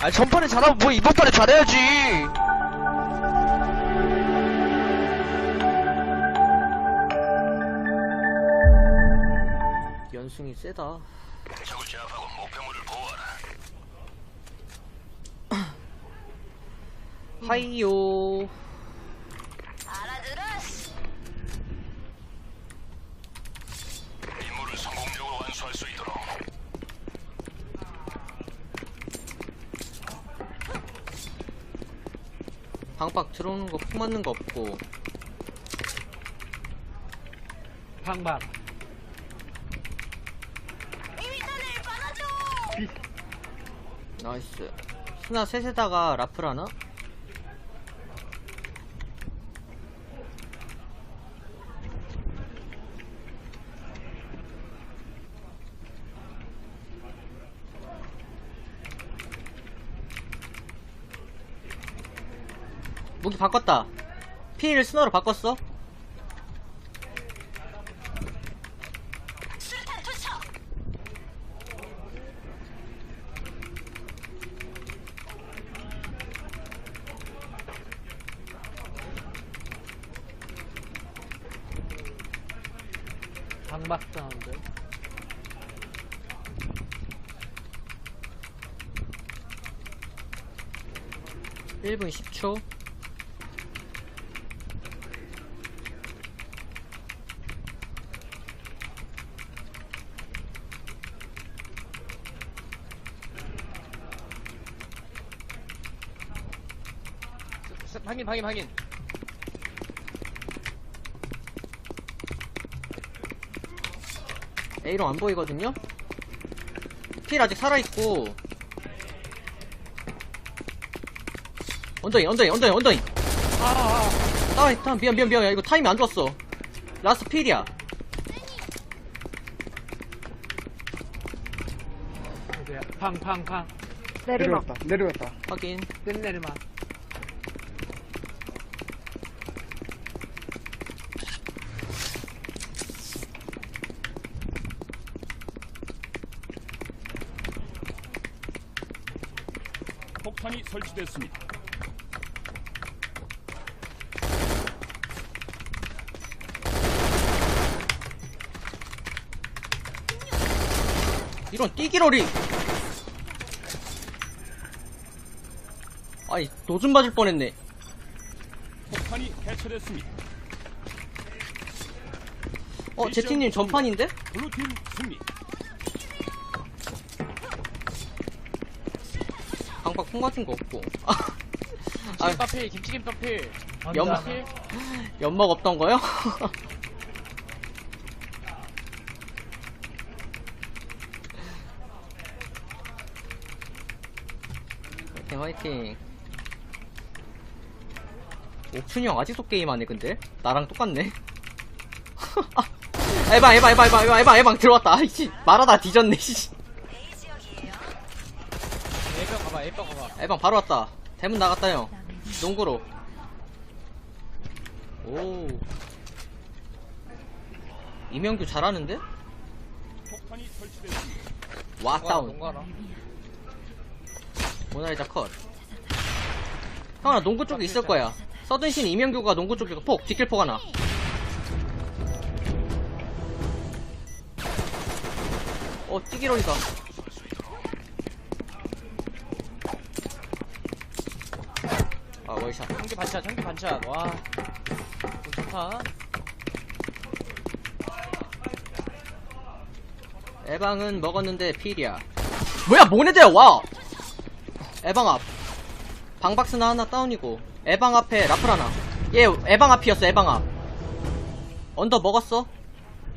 아 전판에 잘하면 뭐 이번 판에 잘해야지. 연승이 세다. 적을 제압하고 목표물을 보호하라. 하이요. 임무를 성공적으로 완수할 수 있도록 방박 들어오는 거푹 맞는 거 없고 방방. 나이스 스나 셋에다가 라플 하나? 무기 바꿨다. 피를 스나로 바꿨어? 방박 사운드. 일분 10초 확인, 확인, 확인. A로 안 보이거든요? 필 아직 살아있고. 언더인 언더인 언더인 언더인. 아, 아 다음 미안 미안 미안. 야, 이거 타임이 안 좋았어. 라스트 필이야. 이제 팡, 팡, 팡. 내려왔다. 내려왔다. 확인. 끝내리마. 폭탄이 설치됐습니다. 이런 띠기러리 아이 노즘 맞을 뻔했네 폭탄이 해체됐습니다. 어 제티님 전판인데? 블루팀 승리. 방박 콩 맞은 거 없고 아, 아 김밥 필, 김치김밥 필. 연막 필. 연막 없던 거요? 화이팅 화이팅 옥춘이 형 아직도 게임하네 근데 나랑 똑같네 에방 에방 에방 에방 에방 에방 에방 들어왔다 아이씨 말하다 뒤졌네 씨 A병 가봐. 에방 바로 왔다. 대문 나갔다 형 농구로. 오. 이명규 잘하는데? 와 다운. 모나리자 컷. 형아 농구 쪽에 있을 거야. 서든신 이명규가 농구 쪽에 폭 뒷길 폭 하나. 어 띠기로리다 아 월샷. 전기 반찬, 전기 반찬. 와. 이거 좋다. 에방은 먹었는데 필이야. 뭐야 모네드야 와! 에방 앞. 방박스나 하나 다운이고. 에방 앞에 라플 하나. 얘 에방 앞이었어 에방 앞. 언더 먹었어?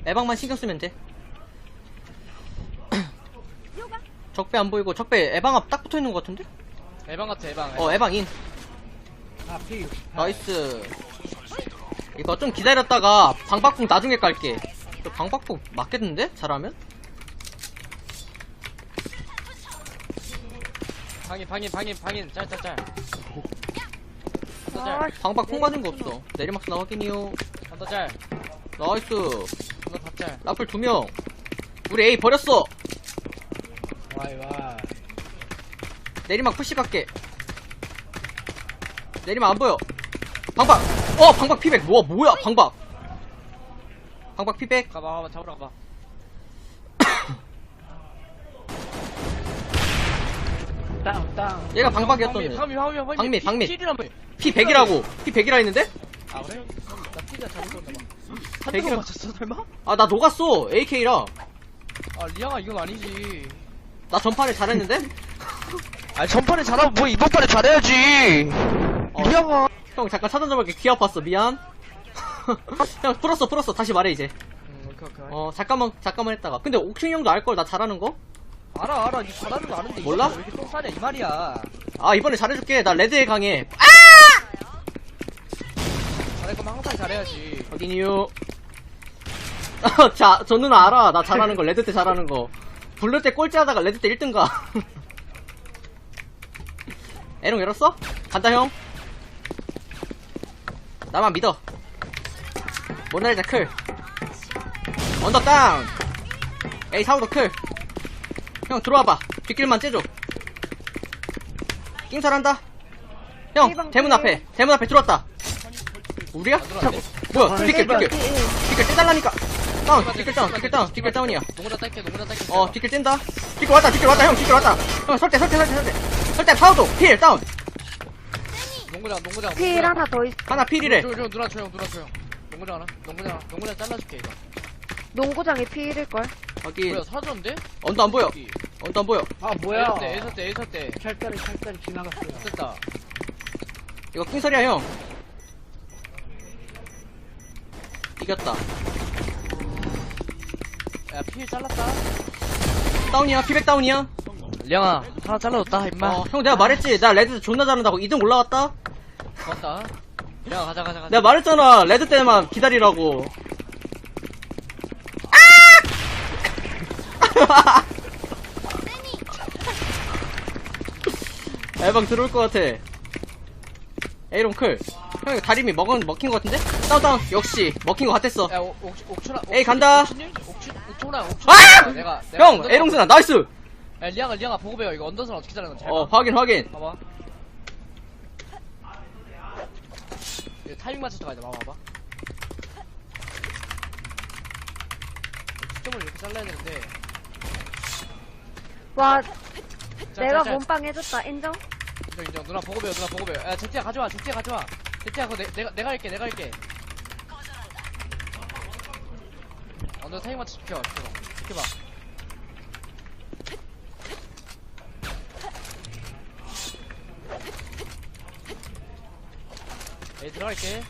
에방만 신경 쓰면 돼. 적배 안 보이고 적배 에방 앞 딱 붙어 있는 것 같은데? A방 같아, A방. 어 에방 인. 나이스 이거 좀 기다렸다가 방박궁 나중에 깔게 저 방박궁 맞겠는데 잘하면 방인, 방인, 방인, 방인. 짤, 짤, 짤. 한더 짤, 방박 콩 맞은 거 없어 내리막스 나 확인이요 한더 짤. 나이스 한더 다 짤. 라플 두 명. 우리 A 버렸어. 와이, 와. 내리막 푸시 갈게. 내리막 안 보여. 방박. 어, 방박 피백. 뭐야, 뭐야, 방박. 방박 피백. 가봐 가봐 잡으러 가봐 다운 다운 얘가 방박이었던. 방미 방미 방미 방미, 방미. 필이라며 피 100이라고. 피 100이라 했는데? 아 그래? 나 피자 잘못 썼나 봐 백이랑- 한대만 맞췄어 설마? 아, 나 녹았어. AK라. 아 리아가 이건 아니지 나 전판에 잘했는데? 아니 전판에 잘하면 뭐 이번 판에 잘해야지 어. 리아가 형, 잠깐 차단 좀 할게. 귀 아팠어. 미안. 형, 풀었어, 풀었어. 다시 말해, 이제. 음 오케이 오케이 어, 잠깐만, 잠깐만 했다가. 근데 옥춘이 형도 알 걸, 나 잘하는 거? 알아 알아 니 잘하는 거 아는데 몰라? 왜 이렇게 똥 싸냐 이 말이야 아, 이번에 잘해줄게. 나 레드에 강해. 잘할 거면 항상 잘해야지 어디니요? 자, 저 누나 알아. 나 잘하는 거, 레드 때 잘하는 거. 블루 때 꼴찌 하다가 레드 때 1등 가. 에롱 열었어? 간다, 형. 나만 믿어. 모나리자 클. 언더 다운. 에이, 사우도 클. 형, 들어와봐. 뒷길만 째줘. 낑설한다. 형, 일방 대문 클. 앞에. 대문 앞에 들어왔다. 우리야? 들어왔네. 뭐야, 뒷길, 뒷길. 삐, 삐. 뒷길 떼달라니까. 다운, 뒷길 다운, 뒷길 다운, 뒷길 다운이야. 농구다 딸게 농구다 딸게 어, 뒷길 뗀다. 뒷길 왔다, 뒷길 왔다, 형, 뒷길 왔다. 형, 설대, 설대, 설대, 설대. 설대, 파우도, 필, 다운. 농구장 농구장 필 하나 더 있어. 하나 필이래. 저, 저, 누나 조용 누나 조용 농구장 하나 농구장 농구장 잘라줄게 이거 농구장이 필일 걸. 거기, 뭐야 사라졌는데? 언더 안 보여. 언더 안 보여. 아 뭐야 에이서 때 에이서 때 에이서 때 철다리 철다리 지나갔어요 됐다 이거 킹설이야, 형. 이겼다. 야 필 잘랐다 다운이야, 피백 다운이야. 리아가 하나 잘라줬다 임마 어, 형, 내가 말했지. 나 레드 존나 잘한다고. 2등 올라왔다? 고맙다 야 가자 가자 가자 내가 말했잖아. 레드 때만 기다리라고. 아! 에방 들어올 것 같아. 에이롱 클. 형, 이거 다리미 먹은, 먹힌 것 같은데? 다운, 다운. 역시, 먹힌 것 같았어. 야 옥, 옥, 옥춘아 에이, 간다. 옥춘이? 옥춘 옥춘아 옥춘아 아! 내가, 내가 형, 언더선- 에이롱스나, 나이스! 야 리아가 리아가 보고 배워 이거 언더선 어떻게 잘하는 건지 어, 확인, 확인. 봐봐 이거 타이밍 맞춰서 가야 돼. 봐봐 봐봐. 시점을 이렇게 잘라야 되는데. 와, 짤, 내가. 몸빵 해줬다. 인정? 인정 인정. 누나 보고 배워 누나 보고 배워. 야 제티야 가져와 제티야 가져와. 제티야 그거 내, 내가 내가 할게 내가 할게. 언더 타이밍 맞춰 지켜. 지켜 지켜봐 에이 들어갈게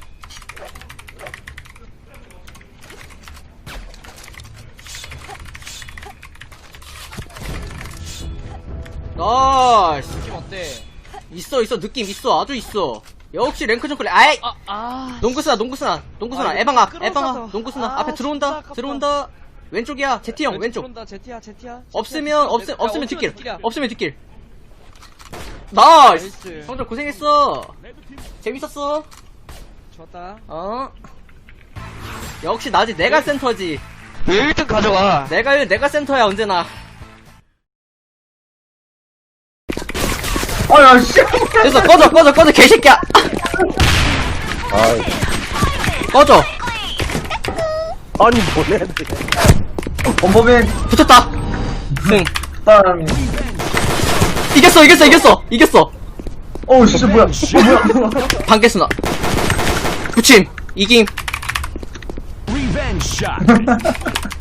나이스. 느낌 어때? 있어, 있어. 느낌 있어. 아주 있어. 역시 랭크 정클. 아이! 아, 아. 농구스나, 농구스나, 농구스나. 아, 이거 에방 앞, 끌어서 에방 서. 앞, 농구스나. 아, 앞에 들어온다, 아깝다. 들어온다. 왼쪽이야. 제티 형, 왼쪽. 들어온다, 제티야, 제티야. 없으면, 없, 야, 없으면 뒷길. 뒷길이야. 없으면 뒷길. 나이스! 나이스. 형들 고생했어. 레드팀 재밌었어. 좋았다. 어? 역시 나지. 내가 센터지. 왜 1등 가져가 내가, 내가 센터야, 언제나. 아야 씨 됐어, 꺼져, 꺼져, 꺼져, 개새끼야! 꺼져. 아니 뭐래 범범인 붙였다. 승. 사람이 이겼어, 이겼어, 이겼어, 이겼어. 어우 씨 뭐야 어, 뭐야 반개스나. 붙임. 이김. 리벤 샷